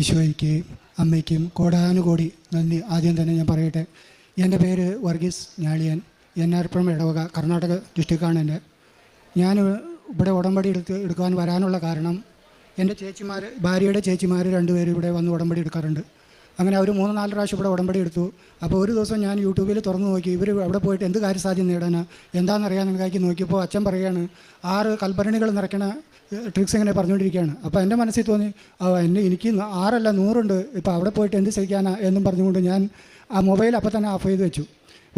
ഈശോയ്ക്ക് അമ്മയ്ക്കും കോടാനുകോടി നന്ദി. ആദ്യം തന്നെ ഞാൻ പറയട്ടെ എന്റെ പേര് വർഗീസ് ഞാളിയൻ. എന്നാർപ്പുറം ഇടവക കർണാടക ഡിസ്ട്രിക്റ്റാണ് എന്റെ. ഞാൻ ഇവിടെ ഉടമ്പടി എടുത്ത് എടുക്കാൻ വരാനുള്ള കാരണം എന്റെ ചേച്ചിമാർ ഭാര്യയുടെ ചേച്ചിമാർ രണ്ടുപേരും ഇവിടെ വന്ന് ഉടമ്പടി എടുക്കാറുണ്ട്. അങ്ങനെ അവർ മൂന്ന് നാല് പ്രാവശ്യം ഇവിടെ ഉടമ്പടി എടുത്തു. അപ്പോൾ ഒരു ദിവസം ഞാൻ യൂട്യൂബിൽ തുറന്നു നോക്കി ഇവർ അവിടെ പോയിട്ട് എന്ത് കാര്യസാധ്യം നേടാനാ? എന്താണെന്നറിയാൻ കണക്കാക്കി നോക്കിയപ്പോൾ അച്ഛൻ പറയുകയാണ് ആറ് കൽഭരണികൾ നിറയ്ക്കണ ട്രിക്സ് ഇങ്ങനെ പറഞ്ഞുകൊണ്ടിരിക്കുകയാണ്. അപ്പോൾ എന്റെ മനസ്സിൽ തോന്നി എന്നെ എനിക്ക് ആറല്ല നൂറുണ്ട്. ഇപ്പോൾ അവിടെ പോയിട്ട് എന്ത് ചെയ്യിക്കാനാ എന്നും പറഞ്ഞുകൊണ്ട് ഞാൻ ആ മൊബൈൽ അപ്പോൾ തന്നെ ഓഫ് ചെയ്ത് വെച്ചു.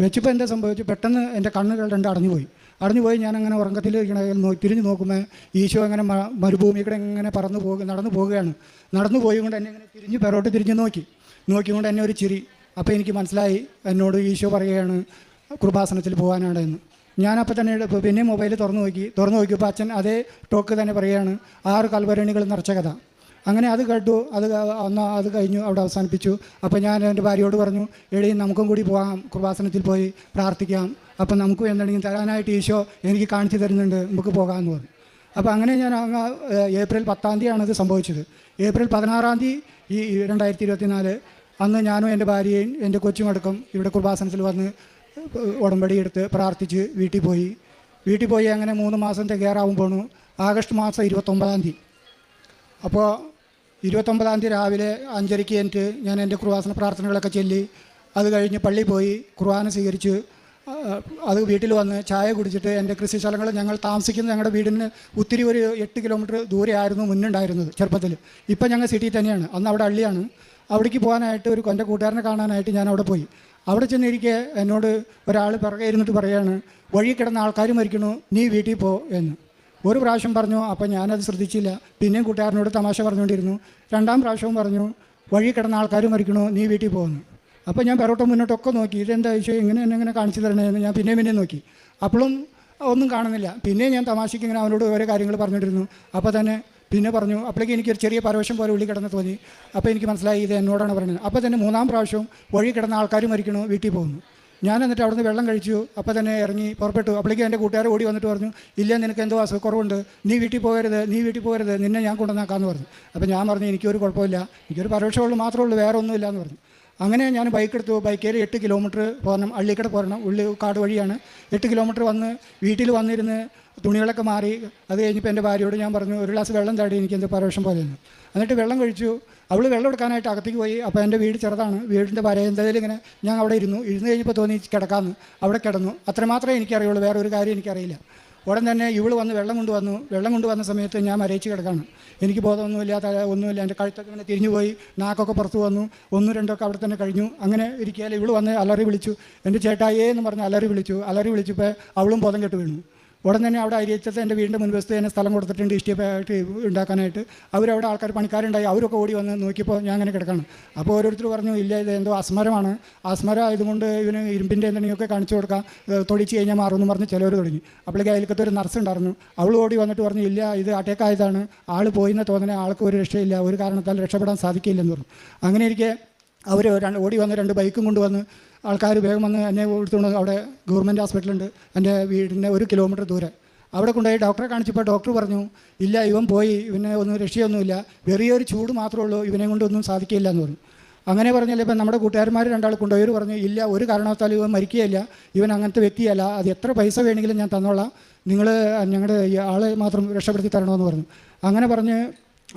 വെച്ചപ്പോൾ എന്താ സംഭവിച്ചു? പെട്ടെന്ന് എന്റെ കണ്ണുകൾ രണ്ട് അടഞ്ഞുപോയി. അടഞ്ഞുപോയി അടഞ്ഞു പോയി ഞാൻ അങ്ങനെ ഉറക്കത്തിൽ ഇരിക്കണ നോ തിരിഞ്ഞു നോക്കുമ്പോൾ ഈശോ അങ്ങനെ മരുഭൂമിയുടെ ഇങ്ങനെ പറന്നു പോകുക നടന്നു പോവുകയാണ് നടന്നു പോയി കൊണ്ട് എന്നെ ഇങ്ങനെ തിരിഞ്ഞ് പെറോട്ട് തിരിഞ്ഞ് നോക്കി. നോക്കിക്കൊണ്ട് എന്നെ ഒരു ചിരി. അപ്പോൾ എനിക്ക് മനസ്സിലായി എന്നോട് ഈശോ പറയുകയാണ് കൃപാസനത്തിൽ പോകാനാണ് എന്ന്. ഞാനപ്പോൾ തന്നെ പിന്നെ മൊബൈൽ തുറന്നു നോക്കി. തുറന്നു നോക്കിയപ്പോൾ അച്ഛൻ അതേ ടോക്ക് തന്നെ പറയുകയാണ് ആറ് കൽവരണികൾ നിറച്ച കഥ. അങ്ങനെ അത് കേട്ടു. അത് ഒന്ന് അത് കഴിഞ്ഞു അവിടെ അവസാനിപ്പിച്ചു. അപ്പോൾ ഞാൻ എന്റെ ഭാര്യയോട് പറഞ്ഞു എടീ നമുക്കും കൂടി പോകാം. കൃപാസനത്തിൽ പോയി പ്രാർത്ഥിക്കാം. അപ്പം നമുക്കും എന്തെങ്കിലും തരാനായിട്ട് ഈശോ എനിക്ക് കാണിച്ചു തരുന്നുണ്ട്. നമുക്ക് പോകാമെന്ന് പറഞ്ഞു. അപ്പോൾ അങ്ങനെ ഞാൻ അങ്ങ് ഏപ്രിൽ പത്താം തീയതിയാണ് ഇത് സംഭവിച്ചത്. ഏപ്രിൽ പതിനാറാം തീയതി ഈ രണ്ടായിരത്തി ഇരുപത്തി നാല് അന്ന് ഞാനും എന്റെ ഭാര്യയും എന്റെ കൊച്ചുമടക്കം ഇവിടെ കുർബാസനത്തിൽ വന്ന് ഉടമ്പടി എടുത്ത് പ്രാർത്ഥിച്ച് വീട്ടിൽ പോയി. വീട്ടിൽ പോയി അങ്ങനെ മൂന്ന് മാസം തികയാറാവും പോണു ആഗസ്റ്റ് മാസം ഇരുപത്തൊമ്പതാം തീയതി. അപ്പോൾ ഇരുപത്തൊമ്പതാം തീയതി രാവിലെ അഞ്ചരയ്ക്ക് എനിക്ക് ഞാൻ എന്റെ കുർബാസന പ്രാർത്ഥനകളൊക്കെ ചൊല്ലി അത് കഴിഞ്ഞ് പള്ളി പോയി കുർബാന സ്വീകരിച്ച് അത് വീട്ടിൽ വന്ന് ചായ കുടിച്ചിട്ട് എന്റെ കൃഷി സ്ഥലങ്ങൾ ഞങ്ങൾ താമസിക്കുന്ന ഞങ്ങളുടെ വീടിന് ഒത്തിരി ഒരു എട്ട് കിലോമീറ്റർ ദൂരെ ആയിരുന്നു മുന്നുണ്ടായിരുന്നത് ചെറുപ്പത്തിൽ. ഇപ്പം ഞങ്ങൾ സിറ്റിയിൽ തന്നെയാണ്. അന്ന് അവിടെ അള്ളിയാണ്. അവിടേക്ക് പോകാനായിട്ട് ഒരു എന്റെ കൂട്ടുകാരനെ കാണാനായിട്ട് ഞാൻ അവിടെ പോയി. അവിടെ ചെന്നിരിക്കെ എന്നോട് ഒരാൾ പിറകെ ഇരുന്നിട്ട് പറയാണ് വഴി കിടന്ന ആൾക്കാർ മരിക്കണു നീ വീട്ടിൽ പോ എന്ന്. ഒരു പ്രാവശ്യം പറഞ്ഞു അപ്പം ഞാനത് ശ്രദ്ധിച്ചില്ല. പിന്നെയും കൂട്ടുകാരനോട് തമാശ പറഞ്ഞുകൊണ്ടിരുന്നു. രണ്ടാം പ്രാവശ്യവും പറഞ്ഞു വഴി കിടന്ന ആൾക്കാർ മരിക്കണു നീ വീട്ടിൽ പോകുന്നു അപ്പോൾ ഞാൻ പെറോട്ടം മുന്നോട്ടൊക്കെ നോക്കി. ഇതെന്താ വിഷയം ഇങ്ങനെ എന്നെ ഇങ്ങനെ കാണിച്ചു തരണേന്ന് ഞാൻ പിന്നെയും പിന്നെയും നോക്കി. അപ്പോഴും ഒന്നും കാണുന്നില്ല. പിന്നെയും ഞാൻ തമാശയ്ക്ക് ഇങ്ങനെ അവനോട് ഓരോ കാര്യങ്ങൾ പറഞ്ഞിട്ടിരുന്നു അപ്പോൾ തന്നെ പിന്നെ പറഞ്ഞു അപ്പോഴേക്ക് എനിക്കൊരു ചെറിയ പരവശം പോലെ ഉള്ളി കിടന്ന് തോന്നി. അപ്പോൾ എനിക്ക് മനസ്സിലായി ഇത് എന്നോടാണ് പറയുന്നത് അപ്പോൾ തന്നെ മൂന്നാം പ്രാവശ്യം വഴി കിടന്ന ആൾക്കാരും മരിക്കണു വീട്ടിൽ പോകുന്നു. ഞാൻ എന്നിട്ട് അവിടുന്ന് വെള്ളം കഴിച്ചു. അപ്പോൾ തന്നെ ഇറങ്ങി പുറപ്പെട്ടു. അപ്പോഴേക്കും എന്റെ കൂട്ടുകാർ ഓടി വന്നിട്ട് പറഞ്ഞു ഇല്ല നിനക്ക് എന്തോ അസുഖക്കുറവുണ്ട്. നീ വീട്ടിൽ പോകരുത് നീ വീട്ടിൽ പോകരുത്. നിന്നെ ഞാൻ കൊണ്ടുവന്നാക്കാമെന്ന് പറഞ്ഞു. അപ്പോൾ ഞാൻ പറഞ്ഞു എനിക്കൊരു കുഴപ്പമില്ല. എനിക്കൊരു പരോക്ഷമുള്ളൂ മാത്രമേ ഉള്ളൂ വേറെ ഒന്നുമില്ല എന്ന് പറഞ്ഞു. അങ്ങനെ ഞാൻ ബൈക്ക് എടുത്തു. ബൈക്കിൽ എട്ട് കിലോമീറ്റർ പോരണം. അള്ളിക്കട പോരണം. ഉള്ളി കാട് വഴിയാണ്. എട്ട് കിലോമീറ്റർ വന്ന് വീട്ടിൽ വന്നിരുന്ന് തുണികളൊക്കെ മാറി. അത് കഴിഞ്ഞപ്പോൾ എന്റെ ഭാര്യയോട് ഞാൻ പറഞ്ഞു ഒരു ഗ്ലാസ് വെള്ളം താടി എനിക്ക് എന്റെ പരവേഷം പോലെയെന്ന് എന്നിട്ട് വെള്ളം കഴിച്ചു. അവൾ വെള്ളം എടുക്കാനായിട്ട് അകത്തേക്ക് പോയി. അപ്പോൾ എന്റെ വീട് ചെറുതാണ്. വീടിന്റെ വരയന്തതിൽ ഇങ്ങനെ ഞാൻ അവിടെ ഇരുന്നു. ഇരുന്ന് കഴിഞ്ഞപ്പോൾ തോന്നി കിടക്കാമെന്ന് അവിടെ കിടന്നു. അത്രമാത്രമേ എനിക്കറിയുള്ളൂ. വേറെ ഒരു കാര്യം എനിക്കറിയില്ല. ഉടൻ തന്നെ ഇവൾ വന്ന് വെള്ളം കൊണ്ടുവന്നു. വെള്ളം കൊണ്ടുവന്ന സമയത്ത് ഞാൻ മരയിച്ച് കിടക്കാണ്. എനിക്ക് ബോധമൊന്നുമില്ല തല ഒന്നുമില്ല. എന്റെ കഴുത്തൊക്കെ ഇങ്ങനെ തിരിഞ്ഞു പോയി. നാക്കൊക്കെ പുറത്തു വന്നു. ഒന്നും രണ്ടൊക്കെ അവിടെ തന്നെ കഴിഞ്ഞു. അങ്ങനെ ഇരിക്കുകയാൽ ഇവൾ വന്ന് അലറി വിളിച്ചു. എന്റെ ചേട്ടായേ എന്ന് പറഞ്ഞ് അലറി വിളിച്ചു. അലറി വിളിച്ചപ്പോൾ അവളും ബോധം കെട്ട് വീണു. ഉടൻ തന്നെ അവിടെ അരിയച്ചത്ത് എന്റെ വീടിന്റെ മുൻവശത്ത് തന്നെ സ്ഥലം കൊടുത്തിട്ടുണ്ട് ഇഷ്ടിയായിട്ട് ഉണ്ടാക്കാനായിട്ട്. അവരവിടെ ആൾക്കാർ പണിക്കാരുണ്ടായി. അവരൊക്കെ ഓടി വന്ന് നോക്കിയപ്പോൾ ഞാൻ അങ്ങനെ കിടക്കണം. അപ്പോൾ ഓരോരുത്തർ പറഞ്ഞു ഇല്ല ഇത് എന്തോ അസ്മരമാണ്. അസ്മരം ആയതുകൊണ്ട് ഇവന് ഇരുമ്പിന്റെ എന്തെങ്കിലുമൊക്കെ കാണിച്ചു കൊടുക്കാം. തൊടിച്ച് കഴിഞ്ഞാൽ മാറുമെന്ന് പറഞ്ഞ് ചിലവർ തുടങ്ങി അപ്പോഴേക്ക് അയൽക്കത്ത് ഒരു നർസ് ഉണ്ടായിരുന്നു. അവൾ ഓടി വന്നിട്ട് പറഞ്ഞു ഇല്ല ഇത് അറ്റാക്ക് ആയതാണ്. ആൾ പോയിന്ന് തോന്നണേ ആൾക്ക് ഒരു രക്ഷയില്ല. ഒരു കാരണത്താൽ രക്ഷപ്പെടാൻ സാധിക്കില്ലെന്ന് പറഞ്ഞു. അങ്ങനെ ഇരിക്കെ അവർ രണ്ട് ഓടി വന്ന് രണ്ട് ബൈക്കും കൊണ്ടുവന്ന് ആൾക്കാർ വേഗം വന്ന് എന്നെ എടുത്തുകൊണ്ട് അവിടെ ഗവൺമെന്റ് ഹോസ്പിറ്റലുണ്ട്. എന്റെ വീടിന്റെ ഒരു കിലോമീറ്റർ ദൂരെ. അവിടെ കൊണ്ടുപോയി ഡോക്ടറെ കാണിച്ചപ്പോൾ ഡോക്ടർ പറഞ്ഞു ഇല്ല ഇവൻ പോയി. ഇവനെ ഒന്നും രക്ഷയൊന്നുമില്ല. വെറിയൊരു ചൂട് മാത്രമേ ഉള്ളൂ. ഇവനെ കൊണ്ടൊന്നും സാധിക്കില്ല എന്ന് പറഞ്ഞു. അങ്ങനെ പറഞ്ഞാൽ ഇപ്പം നമ്മുടെ കൂട്ടുകാരന്മാർ രണ്ടാൾ കൊണ്ടുപോയി. ഇവർ പറഞ്ഞു ഇല്ല ഒരു കാരണവശാലും ഇവൻ മരിക്കുകയില്ല. ഇവൻ അങ്ങനത്തെ വ്യക്തിയല്ല. അത് എത്ര പൈസ വേണമെങ്കിലും ഞാൻ തന്നോളാം. നിങ്ങൾ ഞങ്ങളുടെ ഈ ആളെ മാത്രം രക്ഷപ്പെടുത്തി തരണമെന്ന് പറഞ്ഞു. അങ്ങനെ പറഞ്ഞ്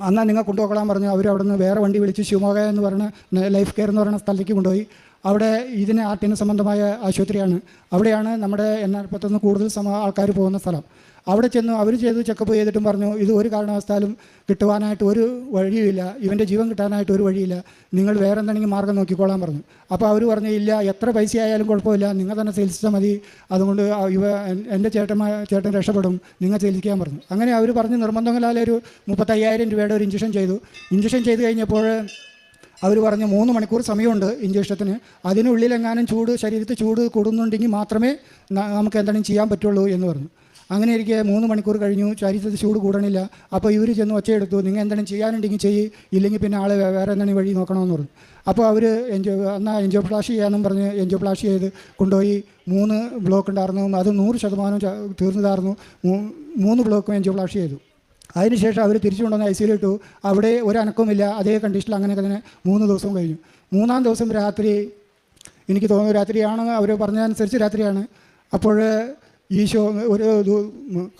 അന്നാ നിങ്ങൾ കൊണ്ടുപോകളാൻ പറഞ്ഞു. അവർ അവിടെ നിന്ന് വേറെ വണ്ടി വിളിച്ച് ശിവമോഗ എന്ന് പറഞ്ഞ ലൈഫ് കെയർ എന്ന് പറയുന്ന സ്ഥലത്തേക്ക് കൊണ്ടുപോയി. അവിടെ ഇതിന് ആർട്ടിന് സംബന്ധമായ ആശുപത്രിയാണ്. അവിടെയാണ് നമ്മുടെ എണ്ണപ്പത്തുനിന്ന് കൂടുതൽ സമ ആൾക്കാർ പോകുന്ന സ്ഥലം. അവിടെ ചെന്നു അവർ ചെയ്ത് ചെക്കപ്പ് ചെയ്തിട്ടും പറഞ്ഞു ഇത് ഒരു കാരണവസ്ഥാലും കിട്ടുവാനായിട്ട് ഒരു വഴിയുമില്ല. ഇവന്റെ ജീവൻ കിട്ടാനായിട്ട് ഒരു വഴിയില്ല. നിങ്ങൾ വേറെ എന്തെങ്കിലും മാർഗം നോക്കിക്കോളാൻ പറഞ്ഞു. അപ്പോൾ അവർ പറഞ്ഞു ഇല്ല എത്ര പൈസ ആയാലും കുഴപ്പമില്ല. നിങ്ങൾ തന്നെ ചികിത്സിച്ചാൽ മതി. അതുകൊണ്ട് ഇവ എൻ- എന്റെ ചേട്ടന്മാർ ചേട്ടൻ രക്ഷപ്പെടും. നിങ്ങൾ ചികിത്സിക്കാൻ പറഞ്ഞു. അങ്ങനെ അവർ പറഞ്ഞ് നിർബന്ധങ്ങളാൽ ഒരു മുപ്പത്തയ്യായിരം രൂപയുടെ ഒരു ഇഞ്ചക്ഷൻ ചെയ്തു. ഇഞ്ചക്ഷൻ ചെയ്ത് കഴിഞ്ഞപ്പോൾ അവർ പറഞ്ഞു മൂന്ന് മണിക്കൂർ സമയമുണ്ട് ഇഞ്ചക്ഷത്തിന് അതിനുള്ളിലെങ്ങാനും ചൂട് ശരീരത്തിൽ ചൂട് കൂടുന്നുണ്ടെങ്കിൽ മാത്രമേ നമുക്ക് എന്തെങ്കിലും ചെയ്യാൻ പറ്റുള്ളൂ എന്ന് പറഞ്ഞു. അങ്ങനെ ഇരിക്കെ മൂന്ന് മണിക്കൂർ കഴിഞ്ഞു ശരീരത്തിൽ ചൂട് കൂടണില്ല. അപ്പോൾ ഇവർ ചെന്ന് ഒച്ചയെടുത്തു നിങ്ങൾ എന്തെങ്കിലും ചെയ്യാനുണ്ടെങ്കിൽ ചെയ്യ് ഇല്ലെങ്കിൽ പിന്നെ ആളെ വേറെ എന്തെങ്കിലും വഴി നോക്കണമെന്ന് പറഞ്ഞു. അപ്പോൾ അവർ എൻജോ എന്നാൽ എൻജോ ഫ്ലാഷ് ചെയ്യാമെന്നും പറഞ്ഞ് എൻജോ ഫ്ലാഷ് ചെയ്ത് കൊണ്ടുപോയി മൂന്ന് ബ്ലോക്ക് ഉണ്ടായിരുന്നു അത് നൂറ് ശതമാനം തീർന്നതായിരുന്നു മൂന്ന് ബ്ലോക്കും എൻജോ ഫ്ലാഷ് ചെയ്തു. അതിനുശേഷം അവർ തിരിച്ചു കൊണ്ടുവന്ന് ഐ സിയിലിട്ടു അവിടെ ഒരു അനക്കവുമില്ല അതേ കണ്ടീഷനിൽ അങ്ങനെയൊക്കെ തന്നെ മൂന്ന് ദിവസവും കഴിഞ്ഞു. മൂന്നാം ദിവസം രാത്രി എനിക്ക് തോന്നുന്നു രാത്രിയാണ് അവർ പറഞ്ഞതനുസരിച്ച് രാത്രിയാണ്. അപ്പോൾ ഈശോ ഒരു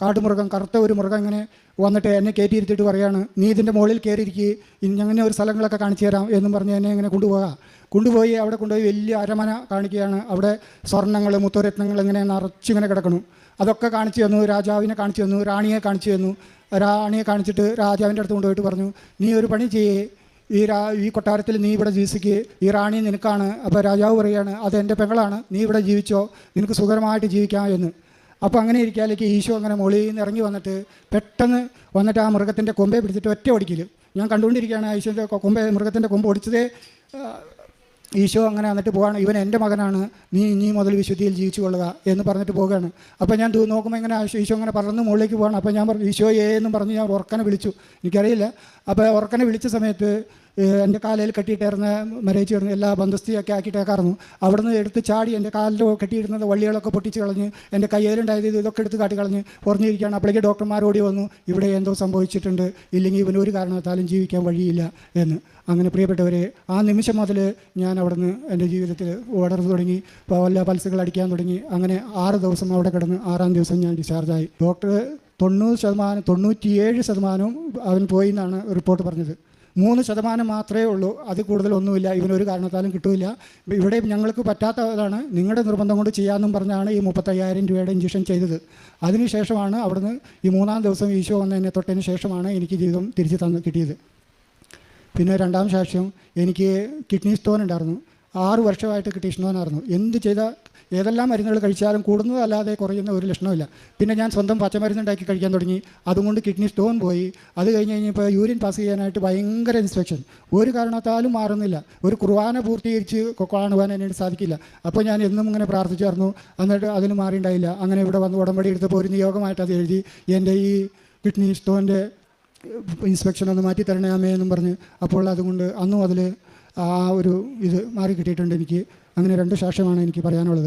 കാട്ടുമൃഗം കറുത്ത ഒരു മൃഗം ഇങ്ങനെ വന്നിട്ട് എന്നെ കയറ്റിയിരുത്തിയിട്ട് പറയാണ് നീ ഇതിന്റെ മുകളിൽ കയറിയിരിക്കുക അങ്ങനെ ഒരു സ്ഥലങ്ങളൊക്കെ കാണിച്ചു തരാം എന്നും പറഞ്ഞ് എന്നെ ഇങ്ങനെ കൊണ്ടുപോകാം. കൊണ്ടുപോയി അവിടെ കൊണ്ടുപോയി വലിയ അരമന കാണിക്കുകയാണ്. അവിടെ സ്വർണങ്ങൾ മുത്തുരത്നങ്ങൾ ഇങ്ങനെ നിറച്ചിങ്ങനെ കിടക്കണം. അതൊക്കെ കാണിച്ചു തന്നു രാജാവിനെ കാണിച്ചു തന്നു റാണിയെ കാണിച്ചു തന്നു. റാണിയെ കാണിച്ചിട്ട് രാജാവിന്റെ അടുത്ത് കൊണ്ടുപോയിട്ട് പറഞ്ഞു നീ ഒരു പണി ചെയ്യേ. ഈ രാ ഈ കൊട്ടാരത്തിൽ നീ ഇവിടെ ജീവിക്കുക ഈ റാണി നിനക്കാണ്. അപ്പോൾ രാജാവ് പറയുകയാണ് അത് എന്റെ പെങ്ങളാണ്. നീ ഇവിടെ ജീവിച്ചോ. നിനക്ക് സുഖകരമായിട്ട് ജീവിക്കാം എന്ന്. അപ്പോൾ അങ്ങനെ ഇരിക്കാലേക്ക് ഈശോ അങ്ങനെ മുകളിൽ നിന്ന് ഇറങ്ങി വന്നിട്ട് പെട്ടെന്ന് വന്നിട്ട് ആ മൃഗത്തിന്റെ കൊമ്പെ പിടിച്ചിട്ട് ഒറ്റ ഒടിക്കൽ ഞാൻ കണ്ടുകൊണ്ടിരിക്കുകയാണ് ഈശോന്റെ കൊമ്പെ മൃഗത്തിന്റെ കൊമ്പ് ഒടിച്ചതേ ആ, ഈശോ അങ്ങനെ വന്നിട്ട് പോവാണ്. ഇവൻ എന്റെ മകനാണ്. നീ ഇനി മുതൽ വിശുദ്ധിയിൽ ജീവിച്ചു കൊള്ളുക എന്ന് പറഞ്ഞിട്ട് പോവുകയാണ്. അപ്പോൾ ഞാൻ നോക്കുമ്പോൾ ഇങ്ങനെ ഈശോ- അങ്ങനെ പറന്ന് മുകളിലേക്ക് പോവാണ്. അപ്പോൾ ഞാൻ പറഞ്ഞു ഈശോയെ എന്നും പറഞ്ഞ് ഞാൻ ഉറക്കനെ വിളിച്ചു. എനിക്കറിയില്ല. അപ്പോൾ ഉറക്കനെ വിളിച്ച സമയത്ത് എന്റെ കാലയിൽ കെട്ടിയിട്ടായിരുന്ന മരയിച്ച് എല്ലാ ബന്ധസ്ഥിയൊക്കെ ആക്കിയിട്ടേക്കായിരുന്നു. അവിടെ നിന്ന് എടുത്ത് ചാടി എന്റെ കാലിൽ കെട്ടിയിരുന്നത് വള്ളികളൊക്കെ പൊട്ടിച്ച് കളഞ്ഞ് എന്റെ കയ്യിലുണ്ടായത് ഇത് ഇതൊക്കെ എടുത്ത് കാട്ടി കളഞ്ഞ് കുറഞ്ഞിരിക്കുകയാണ് അപ്പോഴേക്ക് ഡോക്ടർമാരോടി വന്നു ഇവിടെ എന്തോ സംഭവിച്ചിട്ടുണ്ട്. ഇല്ലെങ്കിൽ ഇവന് ഒരു കാരണത്താലും ജീവിക്കാൻ വഴിയില്ല എന്ന്. അങ്ങനെ പ്രിയപ്പെട്ടവരെ ആ നിമിഷം മുതൽ ഞാൻ അവിടുന്ന് എന്റെ ജീവിതത്തിൽ ഓടർന്ന് തുടങ്ങി വല്ല പൾസുകൾ അടിക്കാൻ തുടങ്ങി. അങ്ങനെ ആറ് ദിവസം അവിടെ കിടന്ന് ആറാം ദിവസം ഞാൻ ഡിസ്ചാർജായി ഡോക്ടർ തൊണ്ണൂറ് ശതമാനം തൊണ്ണൂറ്റിയേഴ് ശതമാനവും അവൻ പോയി എന്നാണ് റിപ്പോർട്ട് പറഞ്ഞത്. മൂന്ന് ശതമാനം മാത്രമേ ഉള്ളൂ. അത് കൂടുതലൊന്നുമില്ല ഇവനൊരു കാരണത്താലും കിട്ടില്ല ഇവിടെ ഞങ്ങൾക്ക് പറ്റാത്തതാണ്. നിങ്ങളുടെ നിർബന്ധം കൊണ്ട് ചെയ്യാമെന്നും പറഞ്ഞാണ് ഈ മുപ്പത്തയ്യായിരം രൂപയുടെ ഇഞ്ചക്ഷൻ ചെയ്തത്. അതിനുശേഷമാണ് അവിടുന്ന് ഈ മൂന്നാം ദിവസം ഈശോ വന്നതിനെ തൊട്ടതിന് ശേഷമാണ് എനിക്ക് ജീവിതം തിരിച്ച് തന്ന് കിട്ടിയത്. പിന്നെ രണ്ടാം സാക്ഷ്യം എനിക്ക് കിഡ്നി സ്റ്റോൺ ഉണ്ടായിരുന്നു. ആറ് വർഷമായിട്ട് ആയിരുന്നു എന്ത് ചെയ്ത ഏതെല്ലാം മരുന്നുകൾ കഴിച്ചാലും കൂടുന്നതല്ലാതെ കുറയുന്ന ഒരു ലക്ഷണമില്ല പിന്നെ ഞാൻ സ്വന്തം പച്ചമരുന്നുണ്ടാക്കി കഴിക്കാൻ തുടങ്ങി. അതുകൊണ്ട് കിഡ്നി സ്റ്റോൺ പോയി. അത് കഴിഞ്ഞ് കഴിഞ്ഞപ്പോൾ യൂരിൻ പാസ് ചെയ്യാനായിട്ട് ഭയങ്കര ഇൻസ്പെക്ഷൻ. ഒരു കാരണത്താലും മാറുന്നില്ല. ഒരു കുർബാന പൂർത്തീകരിച്ച് കാണുവാൻ എന്നോട് സാധിക്കില്ല. അപ്പോൾ ഞാൻ എന്നും ഇങ്ങനെ പ്രാർത്ഥിച്ചായിരുന്നു. എന്നിട്ട് അതിന് മാറിയിണ്ടായില്ല അങ്ങനെ ഇവിടെ വന്ന് ഉടമ്പടി എടുത്തപ്പോൾ ഒരു നിയോഗമായിട്ട് അത് എഴുതി. എന്റെ ഈ കിഡ്നി സ്റ്റോന്റെ ഇൻസ്പെക്ഷൻ ഒന്ന് മാറ്റി തരണേ അമ്മയെന്നും പറഞ്ഞ്. അപ്പോൾ അതുകൊണ്ട് അന്നും അതിൽ ആ ഒരു ഇത് മാറി കിട്ടിയിട്ടുണ്ട് എനിക്ക്. അങ്ങനെ രണ്ട് സാക്ഷ്യമാണ് എനിക്ക് പറയാനുള്ളത്.